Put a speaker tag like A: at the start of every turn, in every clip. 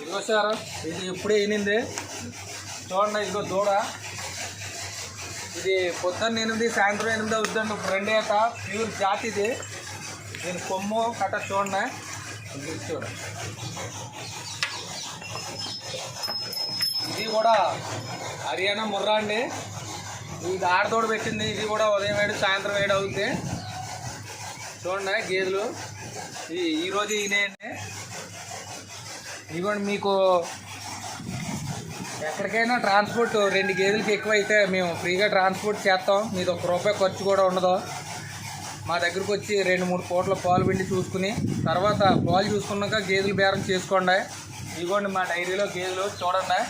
A: ఇదిగో సార్ ఇది ఇప్పుడే ఎనిమిది చూడండి ఇదిగో దూడ. ఇది పొద్దున్న ఎనిమిది సాయంత్రం ఎనిమిది అవుతుందండి ఇప్పుడు రెండే ప్యూర్ జాతి ఇది. దీని కొమ్ము కట్ట చూడండి. ఇది చూడండి ఇది కూడా హర్యానా ముర్రా అండి. ఇది ఆడదోడ పెట్టింది. ఇది కూడా ఉదయం ఏడు సాయంత్రం వేడి అవుతుంది చూడండి గేదెలు. ఈరోజు ఈనేయండి ఇదిగోండి మీకు ఎక్కడికైనా ట్రాన్స్పోర్ట్ రెండు గేదెలకి ఎక్కువ అయితే మేము ఫ్రీగా ట్రాన్స్పోర్ట్ చేస్తాం. మీది ఒక రూపాయి ఖర్చు కూడా ఉండదు. మా దగ్గరకు వచ్చి రెండు మూడు పూట్ల పాలు పిండి చూసుకుని తర్వాత పాలు చూసుకున్నాక గేదెలు బేరం చేసుకోండి. ఇదిగోండి మా డైరీలో గేదెలు చూడండి.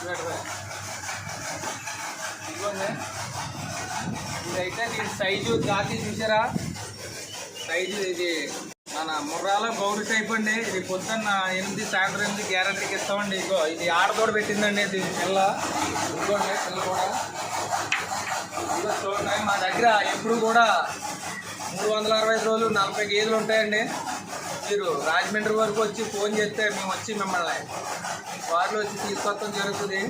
A: ఇదిగోండి. ఇదిగోండి. ఇదైతే దీని సైజు జాతి చూసారా? సైజు ఇది మన ముర్రాల గౌరి టైప్ అండి. ఇది పొద్దున్న ఎనిమిది సాయంత్రం ఎనిమిది గ్యారంటీకి ఇస్తామండి. ఇగో ఇది ఆడతోడు పెట్టిందండి దీని పిల్ల. ఇదిగోండి పిల్ల కూడా. ఇదిగో చూడండి మా దగ్గర ఎప్పుడు కూడా మూడు వందల అరవై ఐదు రోజులు నలభై గేదెలు ఉంటాయండి. మీరు రాజమండ్రి వరకు వచ్చి ఫోన్ చేస్తే మేము వచ్చి మిమ్మల్ని వారిలో వచ్చి తీసుకొస్తాం జరుగుతుంది.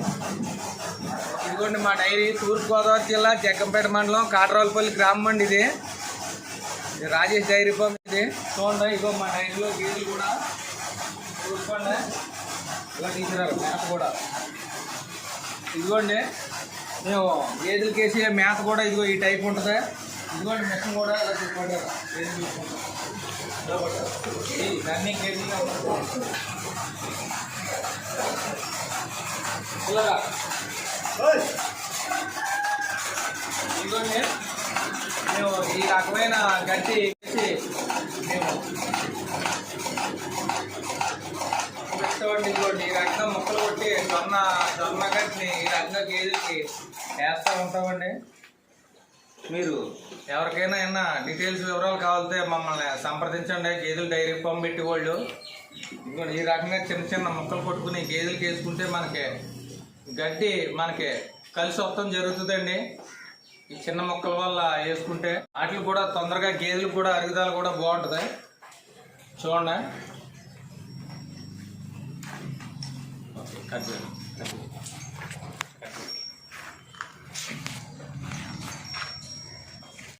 A: ఇదిగోండి మా డైరీ తూర్పుగోదావరి జిల్లా జగ్గంపేట మండలం కాట్రాలపల్లి గ్రామం అండి ఇది. ఇది రాజేష్ డైరీ ఫామ్ ఇది. చూడండి ఇగో మా డైరీలో గేదెలు కూడా చూసుకోండి. ఇలా తీసుకురారు మేత కూడా. ఇదిగోండి మేము గేదెలకి వేసే మేత కూడా ఇదిగో ఈ టైప్ ఉంటుంది. ఇదిగోండి మిషన్ కూడా ఇలా చూసుకోండి. రన్నింగ్ గేదెలుగా ఉంటుంది. ఇదిగోండి. రకమైన గడ్డి వేసి మేము ఇదిగోండి. ఈ రకంగా ముక్కలు కొట్టి జొన్న జొన్న గడ్డిని ఈ రకంగా గేదెలకి వేస్తూ ఉంటామండి. మీరు ఎవరికైనా ఏమన్నా డీటెయిల్స్ వివరాలు కావాలంటే మమ్మల్ని సంప్రదించండి. గేదెలు డైరీ ఫామ్ పెట్టి వాళ్ళు ఈ రకంగా చిన్న చిన్న ముక్కలు కొట్టుకుని గేదెలకి వేసుకుంటే మనకి గడ్డి మనకి కలిసి వస్తాం జరుగుతుందండి. ఈ చిన్న మొక్కల వల్ల వేసుకుంటే వాటికి కూడా తొందరగా గేదెలు కూడా అరుగుదల కూడా బాగుంటుంది చూడండి ఓకే కట్ కట్ చేయండి.